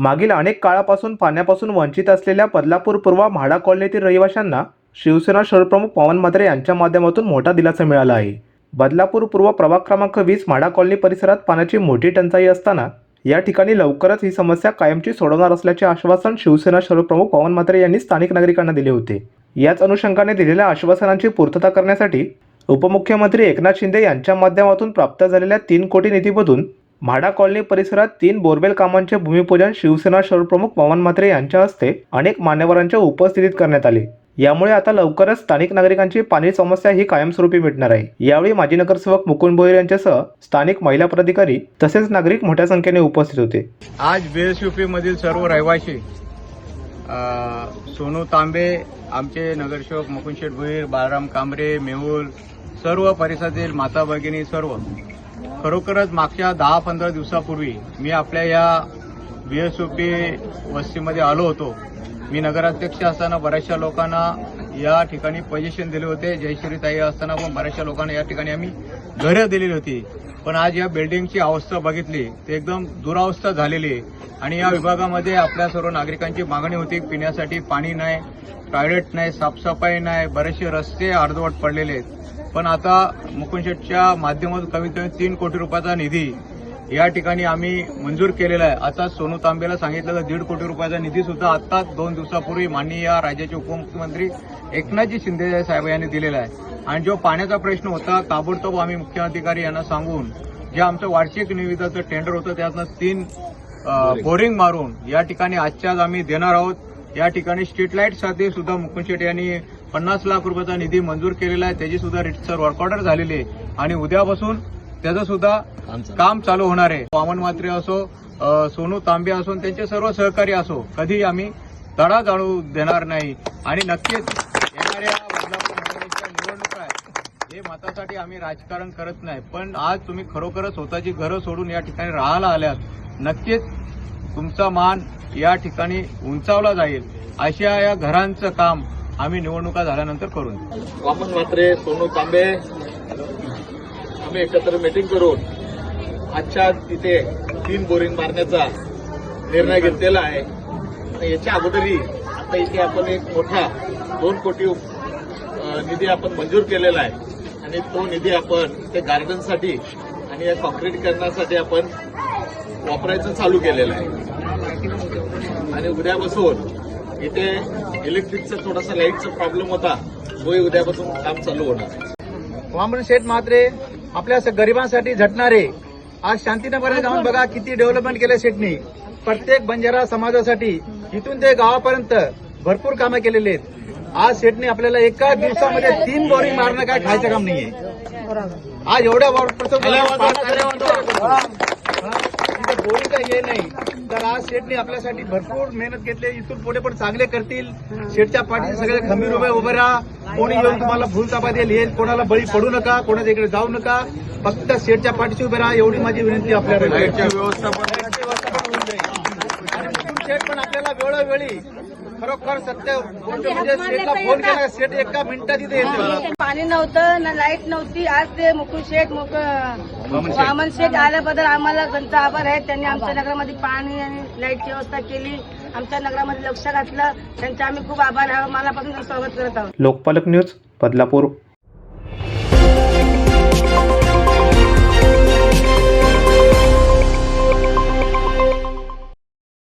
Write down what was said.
मागील अनेक काळापासून पाण्यापासून वंचित असलेल्या बदलापूर पूर्व म्हाडा कॉलनीतील रहिवाशांना शिवसेना शहरप्रमुख पवन म्हात्रे यांच्या माध्यमातून मोठा दिलासा मिळाला आहे. बदलापूर पूर्व प्रभाग क्रमांक वीस म्हाडा कॉलनी परिसरात पाण्याची मोठी टंचाई असताना या ठिकाणी लवकरच ही समस्या कायमची सोडवणार असल्याचे आश्वासन शिवसेना शहरप्रमुख पवन म्हात्रे यांनी स्थानिक नागरिकांना दिले होते. याच अनुषंगाने दिलेल्या आश्वासनांची पूर्तता करण्यासाठी उपमुख्यमंत्री एकनाथ शिंदे यांच्या माध्यमातून प्राप्त झालेल्या तीन कोटी निधीमधून म्हाडा कॉलनी परिसरात तीन बोरवेल कामांचे भूमिपूजन शिवसेना शहरप्रमुख पवन म्हात्रे यांच्या हस्ते अनेक मान्यवरांच्या उपस्थितीत करण्यात आले. यामुळे आता लवकरच स्थानिक नागरिकांची पाणी समस्या ही कायमस्वरूपी मिटणार आहे. यावेळी माजी नगरसेवक मुकुंद भोईर यांच्यासह स्थानिक महिला पदाधिकारी तसेच नागरिक मोठ्या संख्येने उपस्थित होते. आज बीएसयूपी मधील सर्व रहिवासी सोनू तांबे आमचे नगरसेवक मुकुंद शेठ भोईर बाळाराम कांबरे मेहुल सर्व परिसरातील माता भगिनी सर्व खरोखरच मागच्या दहा पंधरा दिवसापूर्वी मी आपल्या या बीएसयूपी वस्तीमध्ये आलो होतो. मी नगराध्यक्ष असताना बऱ्याचशा लोकांना या ठिकाणी पोझिशन दिले होते. जयश्री ताई असताना पण बऱ्याचशा लोकांना या ठिकाणी आम्ही घरं दिलेली होती. पण आज या बिल्डिंगची अवस्था बघितली ते एकदम दुरावस्था झालेली आहे. आणि या विभागामध्ये आपल्या सर्व नागरिकांची मागणी होती पिण्यासाठी पाणी नाही टॉयलेट नाही साफसफाई नाही बरेचसे रस्ते अर्धवट पडलेले आहेत. पण आता मुकुंदशेटच्या माध्यमातून कमीत कमी तीन कोटी रुपयाचा निधी या ठिकाणी आम्ही मंजूर केलेला आहे. आता सोनू तांबेला सांगितलेला दीड कोटी रुपयाचा निधी सुद्धा आता दोन दिवसापूर्वी माननीय राज्याचे उपमुख्यमंत्री एकनाथजी शिंदे साहेब यांनी दिलेला आहे. आणि जो पाण्याचा प्रश्न होता ताबडतोब आम्ही मुख्याधिकारी यांना सांगून जे आमचं वार्षिक निविदाचं टेंडर होतं त्यातनं तीन बोरिंग मारून या ठिकाणी आजच्या आज आम्ही देणार आहोत. या ठिकाणी स्ट्रीट लाईटसाठी सुद्धा मुकुंद शेट्टी यांनी पन्नास लाख रुपयाचा निधी मंजूर केलेला आहे. त्याची सुद्धा रितसर वर्क ऑर्डर झालेली आहे. आणि उद्यापासून त्याचं सुद्धा काम चालू. होणार आहे. वामन म्हात्रे असो सोनू तांबे असो त्यांचे सर्व सहकारी असो कधी आम्ही तडा जाणू देणार नाही. आणि नक्कीच येणाऱ्या बदलापूर निवडणुका हे मतासाठी आम्ही राजकारण करत नाही. पण आज तुम्ही खरोखरच स्वतःची घरं सोडून या ठिकाणी राहायला आल्यात. नक्कीच तुमचा मान या ठिकाणी उंचावला जाईल. अशा या घरांचं काम आम्ही निवडणुका झाल्यानंतर करून वामन म्हात्रे सोनू तांबे आम्ही एकत्र मीटिंग करून आजच्या तिथे तीन बोरिंग मारण्याचा निर्णय घेतलेला आहे. आणि याच्या अगोदरही आता इथे आपण एक मोठा दोन कोटी निधी आपण मंजूर केलेला आहे. आणि तो निधी आपण ते गार्डनसाठी आणि या कॉन्क्रीटीकरणासाठी आपण वापरायचं चालू केलेलं आहे. आणि उद्यापासून इथे इलेक्ट्रिकचा थोडासा लाईटचा प्रॉब्लेम होता. तोही उद्यापासून काम चालू होणार. आहे वामन शेठ म्हात्रे आपल्या गरिबांसाठी झटणारे. आज शांतीनगरला जाऊन बघा किती डेव्हलपमेंट केलं शेठनी. प्रत्येक बंजारा समाजासाठी इथून ते गावापर्यंत भरपूर कामं केलेली आहेत. आज शेठने आपल्याला एका दिवसामध्ये तीन बोरिंग मारणं काय खायचं काम नाहीये. आज एवढ्या बोरिंग काय हे नाही. तर आज शेठने आपल्यासाठी भरपूर मेहनत घेतली. इथून पुढे पण चांगले करतील. शेठच्या पाठीशी सगळे खंबीर उभे उभे राहा. कोणी येऊन तुम्हाला भूलताबा देईल येईल. कोणाला बळी पडू नका कोणाच्या इकडे जाऊ नका. फक्त शेठच्या पाठीशी उभे राहा. एवढी माझी विनंती आपल्याला. व्यवस्थापन शेठ पण आपल्याला वेळोवेळी खरोखर सत्य गोष्ट म्हणजे शेठला फोन केला शेठ एका मिनिटात इथे येते. पाणी नव्हतं ना लाइट नव्हती. आज ते मुकुल शेठ मुक वामन शेठ. आल्याबद्दल आम्हाला त्यांचा आभार आहे. त्यांनी आमच्या नगरामध्ये पाणी आणि लाईटची व्यवस्था केली. आमच्या नगरामध्ये लक्ष घातलं. त्यांचे आम्ही खूप आभार आहे. मनापासून त्यांचं स्वागत करत आहोत. लोकपालक न्यूज बदलापूर.